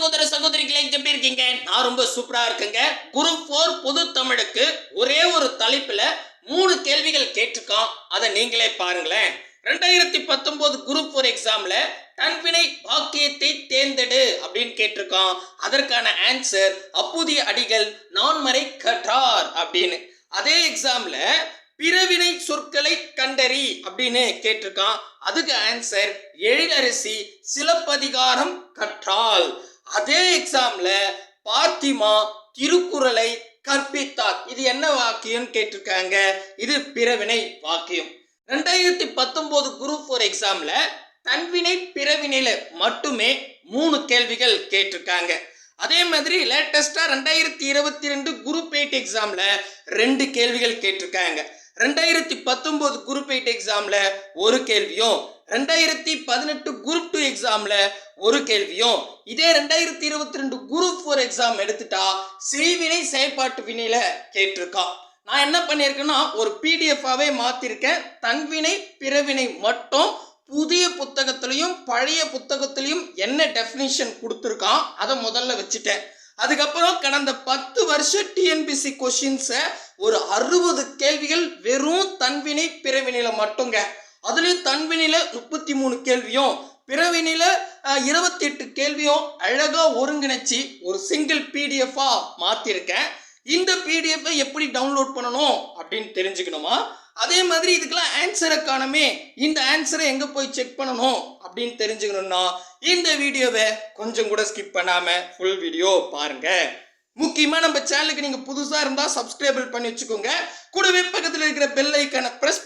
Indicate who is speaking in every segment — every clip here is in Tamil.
Speaker 1: சகோதர சகோதரிகளை எப்படி இருக்கீங்க? நான் ரொம்ப சூப்பரா இருக்குங்க. குரூப் ஃபோர் பொது தமிழுக்கு ஒரே ஒரு தலைப்புல மூணு கேள்விகள் கேட்டிருக்கோம். அதை நீங்களே பாருங்களேன். ரெண்டாயிரத்தி பத்தொன்பது குரூப் ஃபோர் எக்ஸாம்ல தன்வினை வாக்கியத்தை தேர்ந்தெடு அப்படின்னு கேட்டிருக்கோம். அதற்கான ஆன்சர் அப்புதிய அடிகள் நான்மறை கற்றார் அப்படின்னு. அதே எக்ஸாம்ல பிறவினை சொற்களை கண்டறி அப்படின்னு கேட்டிருக்கான் அதுக்கு ஆன்சர் எழிலரசி சிலப்பதிகாரம் கற்றால் அதே எக்ஸாம்ல பார்த்திமா திருக்குறளை கற்பித்தார். இது என்ன வாக்கியம் கேட்டிருக்காங்க? இது பிறவினை வாக்கியம். ரெண்டாயிரத்தி பத்தொன்பது குரூப் ஃபோர் எக்ஸாம்ல தன்வினை பிறவினையில மட்டுமே மூணு கேள்விகள் கேட்டிருக்காங்க. அதே மாதிரி லேட்டஸ்டா ரெண்டாயிரத்தி இருபத்தி ரெண்டு குரூப் எயிட் எக்ஸாம்ல ரெண்டு கேள்விகள் கேட்டிருக்காங்க. ரெண்டாயிரத்தி பத்தொன்பது குரூப் எயிட் எக்ஸாம்ல ஒரு கேள்வியும் ரெண்டாயிரத்தி பதினெட்டு குரூப் டூ எக்ஸாம்ல ஒரு கேள்வியும் இதே ரெண்டாயிரத்தி இருபத்தி ரெண்டு குரூப் ஃபோர் எக்ஸாம் எடுத்துட்டா செய்வினை செயற்பாட்டு வினையில கேட்டிருக்கான். நான் என்ன பண்ணியிருக்கேன்னா ஒரு பிடிஎஃபாவே மாத்திருக்கேன். தன்வினை பிறவினை மட்டும் புதிய புத்தகத்திலையும் பழைய புத்தகத்திலையும் என்ன டெஃபினிஷன் கொடுத்துருக்கான் அதை முதல்ல வச்சுட்டேன். அதுக்கப்புறம் கடந்த பத்து வருஷ டிஎன்பிசி கொஷின்ஸை ஒரு அறுபது கேள்விகள் வெறும் தன்வினை பிறவினையில மட்டுங்க. அதுலேயும் தன்வினையில முப்பத்தி மூணு கேள்வியும் பிறவினில இருபத்தி எட்டு கேள்வியும் அழகா ஒருங்கிணைச்சி ஒரு சிங்கிள் பிடிஎஃபா மாத்திருக்கேன். இந்த பிடிஎஃப்பை எப்படி டவுன்லோட் பண்ணணும் அப்படின்னு தெரிஞ்சுக்கணுமா? அதே மாதிரி இதுக்கெல்லாம் ஆன்சரை காணமே. இந்த ஆன்சரை எங்கே போய் செக் பண்ணணும் அப்படின்னு தெரிஞ்சுக்கணும்னா இந்த வீடியோவை கொஞ்சம் கூட ஸ்கிப் பண்ணாமல் ஃபுல் வீடியோ பாருங்க. முக்கியமாக நம்ம சேனலுக்கு நீங்கள் புதுசாக இருந்தால் சப்ஸ்கிரைபிள் பண்ணி வச்சுக்கோங்க. கூடவே பக்கத்தில் இருக்கிற பெல் ஐக்கானை ப்ரெஸ்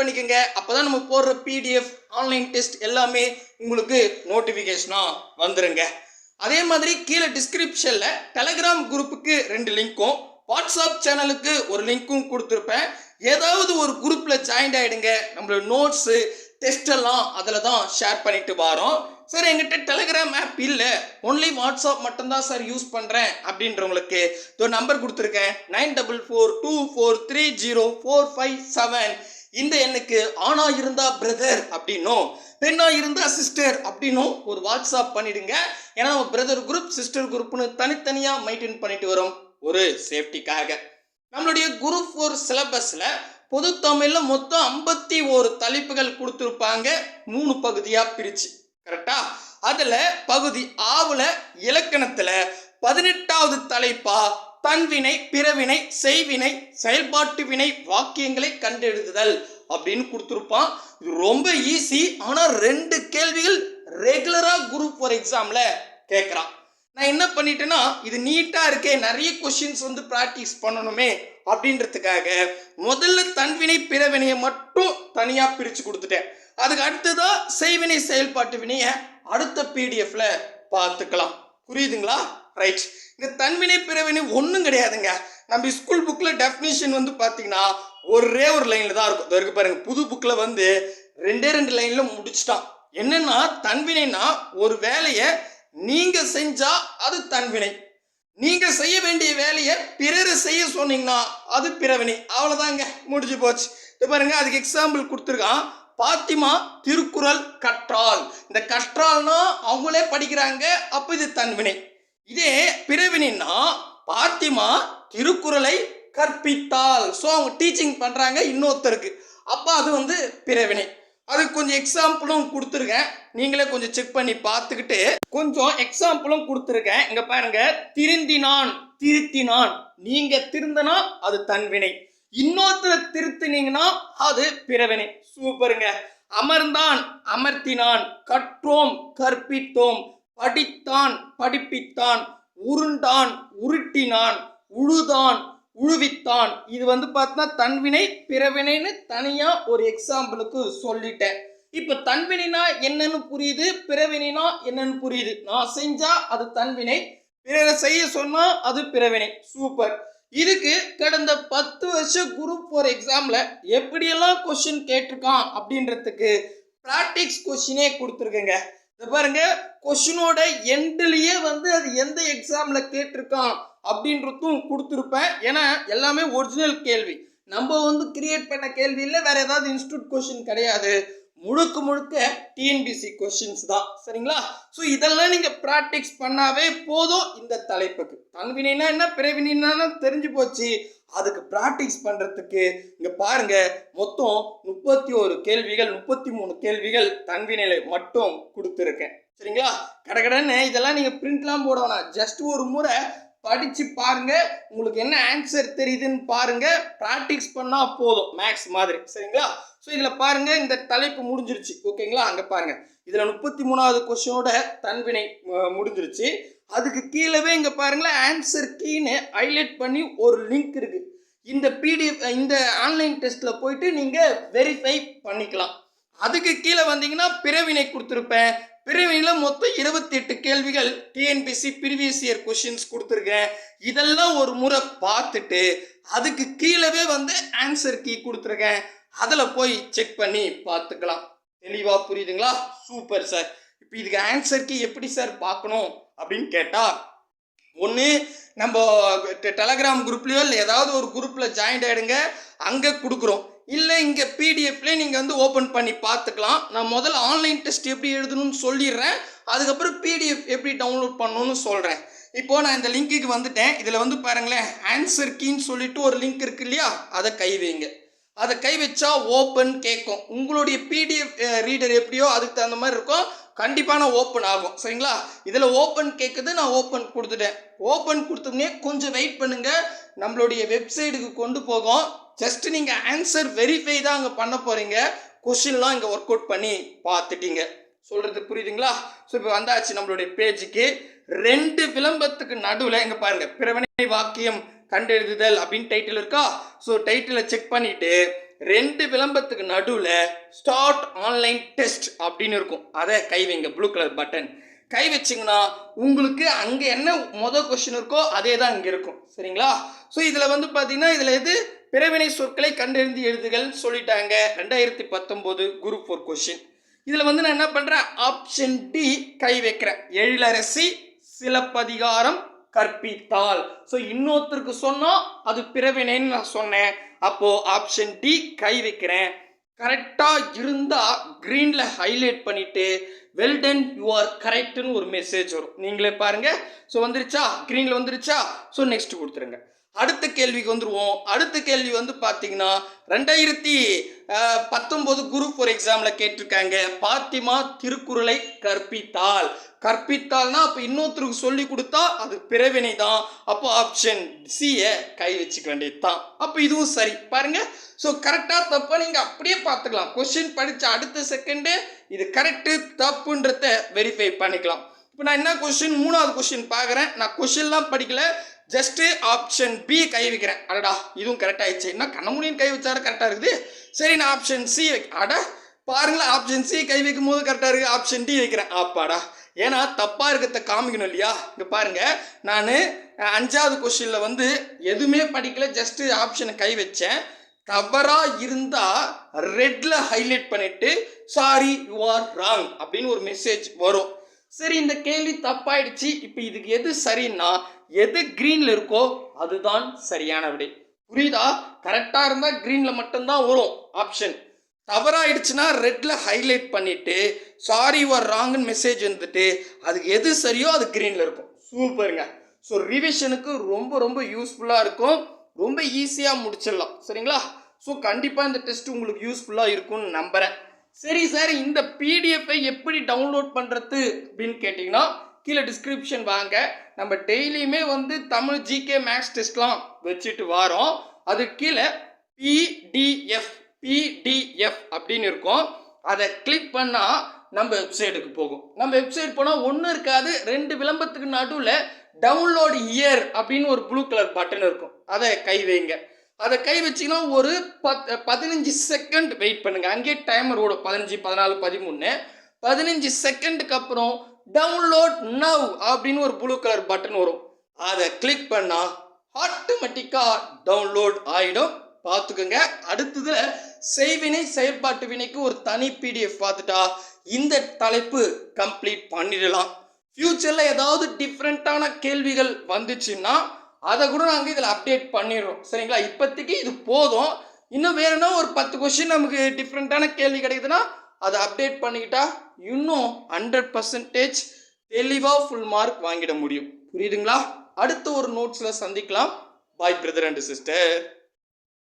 Speaker 1: பண்ணிக்கோங்க. அப்போ தான் நம்ம போடுற பிடிஎஃப் ஆன்லைன் டெஸ்ட் எல்லாமே உங்களுக்கு நோட்டிஃபிகேஷனாக வந்துருங்க. அதே மாதிரி கீழே டிஸ்கிரிப்ஷனில் டெலகிராம் குரூப்புக்கு ரெண்டு லிங்க்கும் வாட்ஸ்அப் சேனலுக்கு ஒரு லிங்க்கும் கொடுத்துருப்பேன். ஏதாவது ஒரு குரூப்பில் ஜாயின் ஆகிடுங்க நம்மளோட நோட்ஸு டெஸ்டெல்லாம் அதில் தான் ஷேர் பண்ணிட்டு வரோம். சார் எங்கிட்ட டெலகிராம் ஆப் இல்லை. ஒன்லி வாட்ஸ்அப் மட்டும்தான் சார் யூஸ் பண்ணுறேன் அப்படின்றவங்களுக்கு ஒரு நம்பர் கொடுத்துருக்கேன். Nine double four two four three zero four five seven இந்த எண்ணுக்கு ஆணா இருந்தா பிரதர் அப்படின்னும் பெண்ணா இருந்தா சிஸ்டர் அப்படின்னும் ஒரு வாட்ஸ்அப் பண்ணிடுங்க. ஏன்னா நம்ம பிரதர் குரூப் சிஸ்டர் குரூப்னு தனித்தனியாக மெயின்டைன் பண்ணிட்டு வரோம். ஒரு சேஃப்டிக்காக நம்மளுடைய குரூப் ஃபோர் சிலபஸில் பொது தமிழில் மொத்தம் ஐம்பத்தி ஒரு தலைப்புகள் கொடுத்துருப்பாங்க. மூணு பகுதியாக பிரித்து கரெக்டா அதில் பகுதி ஆவுல இலக்கணத்தில் பதினெட்டாவது தலைப்பா தன்வினை பிறவினை செய்வினை செயல்பாட்டு வினை வாக்கியங்களை கண்டெழுதுதல் அப்படின்னு கொடுத்துருப்பான். இது ரொம்ப ஈஸி ஆனால் ரெண்டு கேள்விகள் ரெகுலராக குரூப் ஃபோர் எக்ஸாமில் கேட்குறான். நான் என்ன பண்ணிட்டேன்னா இது நீட்டாக இருக்கே நிறைய கொஷின்ஸ் வந்து ப்ராக்டிஸ் பண்ணணுமே அப்படின்றதுக்காக முதல்ல தன்வினை பிறவினையை மட்டும் தனியாக பிரித்து கொடுத்துட்டேன். அதுக்கு அடுத்ததாக செய்வினை செயல்பாட்டு வினையை அடுத்த பிடிஎஃப்ல பார்த்துக்கலாம். புரியுதுங்களா? ரைட் இந்த தன்வினை பிறவினை ஒன்றும் கிடையாதுங்க. நம்ம ஸ்கூல் புக்கில் டெஃபினிஷன் வந்து பார்த்தீங்கன்னா ஒரே ஒரு லைனில் தான் இருக்கும். இருக்கு பாருங்கள் புது புக்கில் வந்து ரெண்டே ரெண்டு லைனில் முடிச்சிட்டான். என்னென்னா தன்வினைனா ஒரு வேலையை நீங்கள் செஞ்சால் அது தன்வினை. நீங்கள் செய்ய வேண்டிய வேலையை பிறர் செய்ய சொன்னீங்கன்னா அது பிறவினை. அவ்வளோதாங்க முடிஞ்சு போச்சு. இது பாருங்க. அதுக்கு எக்ஸாம்பிள் கொடுத்துருக்கான். பாத்திமா திருக்குறள் கற்றால் இந்த கற்றால்னா அவங்களே படிக்கிறாங்க. அப்போ இது தன்வினை. இதே பிறவினா பாத்திமா திருக்குறளை கற்பித்தால் ஸோ அவங்க டீச்சிங் பண்ணுறாங்க இன்னொருத்தருக்கு. அப்போ அது வந்து பிறவினை. அதுக்கு கொஞ்சம் எக்ஸாம்பிளும் கொடுத்துருக்கேன். நீங்களே கொஞ்சம் செக் பண்ணி பார்த்துக்கிட்டு கொஞ்சம் எக்ஸாம்பிளும் கொடுத்துருக்கேன். இங்கே பாருங்க திருந்தினான் திருத்தினான். நீங்கள் திருந்தனா அது தன்வினை இன்னொருத்தரை திருத்தினீங்கன்னா அது பிறவினை. சூப்பருங்க. அமர்ந்தான் அமர்த்தினான். கற்றோம் கற்பித்தோம். படித்தான் படிப்பித்தான் உருண்டான் உருட்டினான் உழுதான் உழுவித்தான். இது வந்து பார்த்தா தன்வினை பிறவினைன்னு தனியாக ஒரு எக்ஸாம்பிளுக்கு சொல்லிட்டேன். இப்போ தன்வினைனா என்னன்னு புரியுது பிறவினா என்னன்னு புரியுது. நான் செஞ்சால் அது தன்வினை பிறரை செய்ய சொன்னால் அது பிறவினை சூப்பர். இதுக்கு கடந்த பத்து வருஷம் குரூப் ஃபோர் எக்ஸாமில் எப்படியெல்லாம் கொஷின் கேட்டிருக்கான் அப்படின்றதுக்கு ப்ராக்டிக்ஸ் கொஷினே கொடுத்துருக்கேங்க. பாருங்க கொஸ்டினோட எண்ட்லயே வந்து அது எந்த எக்ஸாம்ல கேட்டிருக்கான் அப்படின்றதும் கொடுத்துருப்பேன். ஏன்னா எல்லாமே ஒரிஜினல் கேள்வி. நம்ம வந்து கிரியேட் பண்ண கேள்வி இல்லை வேற ஏதாவது இன்ஸ்டியூட் கொஸ்டின் கிடையாது. முழுக்க முழுக்க டிஎன்பிசி கொஷின்ஸ் தான். சரிங்களா? ஸோ இதெல்லாம் நீங்கள் ப்ராக்டிக்ஸ் பண்ணாவே போதும் இந்த தலைப்புக்கு. தன்வினைனா என்ன பிறவினா தெரிஞ்சு போச்சு. அதுக்கு ப்ராக்டிஸ் பண்ணுறதுக்கு இங்கே பாருங்க மொத்தம் முப்பத்தி ஒரு கேள்விகள் முப்பத்தி மூணு கேள்விகள் தன்வினையில் மட்டும் கொடுத்துருக்கேன். சரிங்களா? கடகடன்னு இதெல்லாம் நீங்கள் பிரிண்ட்லாம் போட வேணாம் ஜஸ்ட் ஒரு முறை படித்து பாருங்க. உங்களுக்கு என்ன ஆன்சர் தெரியுதுன்னு பாருங்க. ப்ராக்டிஸ் பண்ணால் போதும். மேக்ஸ் மாதிரி. சரிங்களா? ஸோ இதில் பாருங்க. இந்த தலைப்பு முடிஞ்சிருச்சு. ஓகேங்களா அங்கே பாருங்க. இதில் முப்பத்தி மூணாவது கொஸ்டினோட தன்வினை முடிஞ்சிருச்சு. அதுக்கு கீழவே இங்கே பாருங்களேன். ஆன்சர் கீன்னு ஹைலைட் பண்ணி ஒரு லிங்க் இருக்குது இந்த பிடிஎஃப் இந்த ஆன்லைன் டெஸ்ட்டில் போயிட்டு நீங்கள் வெரிஃபை பண்ணிக்கலாம். அதுக்கு கீழே வந்தீங்கன்னா பிறவினை கொடுத்துருப்பேன். பிரிவினில் மொத்தம் இருபத்தி எட்டு கேள்விகள் டிஎன்பிசி ப்ரீவியஸ் இயர் கொஷின்ஸ் கொடுத்துருக்கேன் இதெல்லாம் ஒரு முறை பார்த்துட்டு அதுக்கு கீழவே வந்து ஆன்சர் கீ கொடுத்துருக்கேன். அதில் போய் செக் பண்ணி பார்த்துக்கலாம். தெளிவாக புரியுதுங்களா? சூப்பர் சார் இப்போ இதுக்கு ஆன்சர் கீ எப்படி சார் பார்க்கணும் அப்படின்னு கேட்டால் ஒன்று நம்ம டெ- டெலகிராம் குரூப்லேயோ இல்லை ஏதாவது ஒரு குரூப்பில் ஜாயின் ஆகிடுங்க அங்கே கொடுக்குறோம். இல்லை இங்கே பிடிஎஃப்லேயே நீங்கள் வந்து ஓப்பன் பண்ணி பார்த்துக்கலாம். நான் முதல்ல ஆன்லைன் டெஸ்ட் எப்படி எழுதணும்னு சொல்லிடுறேன். அதுக்கப்புறம் பிடிஎஃப் எப்படி டவுன்லோட் பண்ணணும்னு சொல்கிறேன் இப்போது நான் இந்த லிங்க்குக்கு வந்துட்டேன். இதில் வந்து பாருங்களேன் ஆன்சர் கீன்னு சொல்லிட்டு ஒரு லிங்க் இருக்கு இல்லையா? அதை கை வைங்க. அதை கை வச்சா ஓப்பன் கேட்கும். உங்களுடைய பிடிஎஃப் ரீடர் எப்படியோ அதுக்கு தகுந்த மாதிரி இருக்கும். கண்டிப்பாக நான் ஓப்பன் ஆகும். சரிங்களா? இதில் ஓப்பன் கேட்குது நான் ஓப்பன் கொடுத்துட்டேன். ஓப்பன் கொடுத்தோம்னே கொஞ்சம் வெயிட் பண்ணுங்கள் நம்மளுடைய வெப்சைட்டுக்கு கொண்டு போகும். ஜஸ்ட் நீங்கள் ஆன்சர் வெரிஃபை தான் அங்கே பண்ண போகிறீங்க கொஷின்லாம் இங்கே ஒர்க் அவுட் பண்ணி பார்த்துட்டீங்க. சொல்கிறது புரியுதுங்களா? ஸோ இப்போ வந்தாச்சு நம்மளுடைய பேஜுக்கு ரெண்டு விளம்பரத்துக்கு நடுவில் இங்கே பாருங்க பிறவனை வாக்கியம் கண்டெழுதுதல் அப்படின்னு டைட்டில் இருக்கா? ஸோ டைட்டிலை செக் பண்ணிவிட்டு ரெண்டு விளம்பரத்துக்கு நடுவில் ஸ்டார்ட் ஆன்லைன் டெஸ்ட் அப்படின்னு இருக்கும். அதை கை வைங்க ப்ளூ கலர் பட்டன் கை வச்சிங்கன்னா உங்களுக்கு அங்கே என்ன மொதல் கொஷின் இருக்கோ அதே தான் இங்கே இருக்கும். சரிங்களா? ஸோ இதில் வந்து பார்த்தீங்கன்னா இதில் எது? பிறவினை சொற்களை கண்டறிந்து எழுதுகள் சொல்லிட்டாங்க. ரெண்டாயிரத்தி பத்தொம்போது குரூப் ஃபோர் கொஷின் இதில் வந்து நான் என்ன பண்ணுறேன் ஆப்ஷன் டி கை வைக்கிறேன். எழிலரசி சிலப்பதிகாரம் கற்பித்தால். ஸோ இன்னொருத்தருக்கு சொன்னால் அது பிறவினைன்னு நான் சொன்னேன். அப்போது ஆப்ஷன் டி கை வைக்கிறேன். கரெக்டாக இருந்தால் க்ரீனில் ஹைலைட் பண்ணிவிட்டு வெல்டன் யூ ஆர் கரெக்ட்னு ஒரு மெசேஜ் வரும். நீங்களே பாருங்கள் ஸோ வந்துருச்சா? க்ரீனில் வந்துருச்சா? ஸோ நெக்ஸ்ட் கொடுத்துருங்க. அடுத்த கேள்விக்கு வந்துடுவோம் அடுத்த கேள்வி வந்து பார்த்தீங்கன்னா ரெண்டாயிரத்தி பத்தொம்போது பத்தொன்பது குரூப் ஒரு எக்ஸாமில் கேட்டிருக்காங்க. பாத்திமா திருக்குறளை கற்பித்தால் கற்பித்தால்னா அப்போ இன்னொருத்தருக்கு சொல்லி கொடுத்தா அது பிறவினை தான் அப்போ ஆப்ஷன் சியை கை வச்சுக்க வேண்டியது தான் அப்போ இதுவும் சரி. பாருங்க. ஸோ கரெக்டாக தப்பா நீங்கள் அப்படியே பார்த்துக்கலாம் கொஷின் படித்த அடுத்த செகண்டு இது கரெக்டு தப்புன்றத வெரிஃபை பண்ணிக்கலாம். இப்போ நான் என்ன கொஸ்டின் மூணாவது கொஸ்டின் பார்க்குறேன். நான் கொஷின்லாம் படிக்கல. ஜஸ்ட்டு ஆப்ஷன் பி கை வைக்கிறேன். அடடா இதுவும் கரெக்ட் ஆயிடுச்சு. என்ன கண்ணமுடியும் கை வச்சாரு கரெக்டாக இருக்குது? சரி நான் ஆப்ஷன் சி அட பாருங்களேன் ஆப்ஷன் சி கை வைக்கும் போது கரெக்டாக இருக்குது ஆப்ஷன் டி வைக்கிறேன். அப்பாடா. ஏன்னா தப்பாக இருக்கிறத காமிக்கணும் இல்லையா? இங்கே பாருங்கள் நான் அஞ்சாவது கொஷினில் வந்து எதுவுமே படிக்கல ஜஸ்ட்டு ஆப்ஷனை கை வச்சேன். தவறாக இருந்தால் ரெட்டில் ஹைலைட் பண்ணிவிட்டு சாரி யூ ஆர் ராங் அப்படின்னு ஒரு மெசேஜ் வரும். சரி இந்த கேள்வி தப்பாயிடுச்சு. இப்போ இதுக்கு எது சரின்னா எது க்ரீனில் இருக்கோ அதுதான் சரியான விடை. புரியுதா? கரெக்டாக இருந்தால் க்ரீனில் மட்டும்தான் வரும் ஆப்ஷன் தவறாயிடுச்சுன்னா ரெட்டில் ஹைலைட் பண்ணிவிட்டு சாரி யுவர் ராங்னு மெசேஜ் வந்துட்டு அதுக்கு எது சரியோ அது க்ரீனில் இருக்கும். சூப்பருங்க ஸோ ரிவிஷனுக்கு ரொம்ப ரொம்ப யூஸ்ஃபுல்லாக இருக்கும். ரொம்ப ஈஸியாக முடிச்சிடலாம். சரிங்களா? ஸோ கண்டிப்பாக இந்த டெஸ்ட் உங்களுக்கு யூஸ்ஃபுல்லாக இருக்கும்னு நம்புகிறேன் சரி சார் இந்த பிடிஎஃப்பை எப்படி டவுன்லோட் பண்ணுறது அப்படின்னு கேட்டிங்கன்னா கீழே டிஸ்கிரிப்ஷன் வாங்க. நம்ம டெய்லியுமே வந்து தமிழ் ஜிகே மேக்ஸ் டெஸ்ட்லாம் வச்சுட்டு வரோம். அது கீழே பிடிஎஃப் பிடிஎஃப் அப்படின்னு இருக்கும். அதை கிளிக் பண்ணால் நம்ம வெப்சைட்டுக்கு போகும். நம்ம வெப்சைட் போனால் ஒன்றும் இருக்காது ரெண்டு விளம்பரத்துக்கு நடுவில் டவுன்லோட் இயர் அப்படின்னு ஒரு ப்ளூ கலர் பட்டன் இருக்கும். அதை கை வைங்க. அதை கை வச்சிங்கன்னா ஒரு பத் பதினஞ்சு செகண்ட் வெயிட் பண்ணுங்க. அங்கேயே டைமர் ஓடும். பதினஞ்சு பதினாலு பதிமூணு பதினஞ்சு செகண்டுக்கு அப்புறம் டவுன்லோட் நவ் அப்படின்னு ஒரு ப்ளூ கலர் பட்டன் வரும். அதை கிளிக் பண்ணால் ஆட்டோமேட்டிக்காக டவுன்லோட் ஆகிடும் பார்த்துக்கோங்க. அடுத்ததில் செய்வினை செயல்பாட்டு வினைக்கு ஒரு தனி பிடிஎஃப் பார்த்துட்டா இந்த தலைப்பு கம்ப்ளீட் பண்ணிடலாம். ஃப்யூச்சரில் ஏதாவது டிஃப்ரெண்ட்டான கேள்விகள் வந்துச்சுன்னா அதை கூட நாங்கள் இதில் அப்டேட் பண்ணிடுறோம். சரிங்களா? இப்போதைக்கு இது போதும். இன்னும் வேணும்னா ஒரு பத்து கொஷின் நமக்கு டிஃப்ரெண்ட்டான கேள்வி கிடைக்குதுன்னா
Speaker 2: அதை அப்டேட் பண்ணிக்கிட்டா இன்னும் ஹண்ட்ரட் பர்சன்டேஜ் தெளிவாக ஃபுல் மார்க் வாங்கிட முடியும். புரியுதுங்களா? அடுத்த ஒரு நோட்ஸில் சந்திக்கலாம். பாய் பிரதர் அண்ட் சிஸ்டர்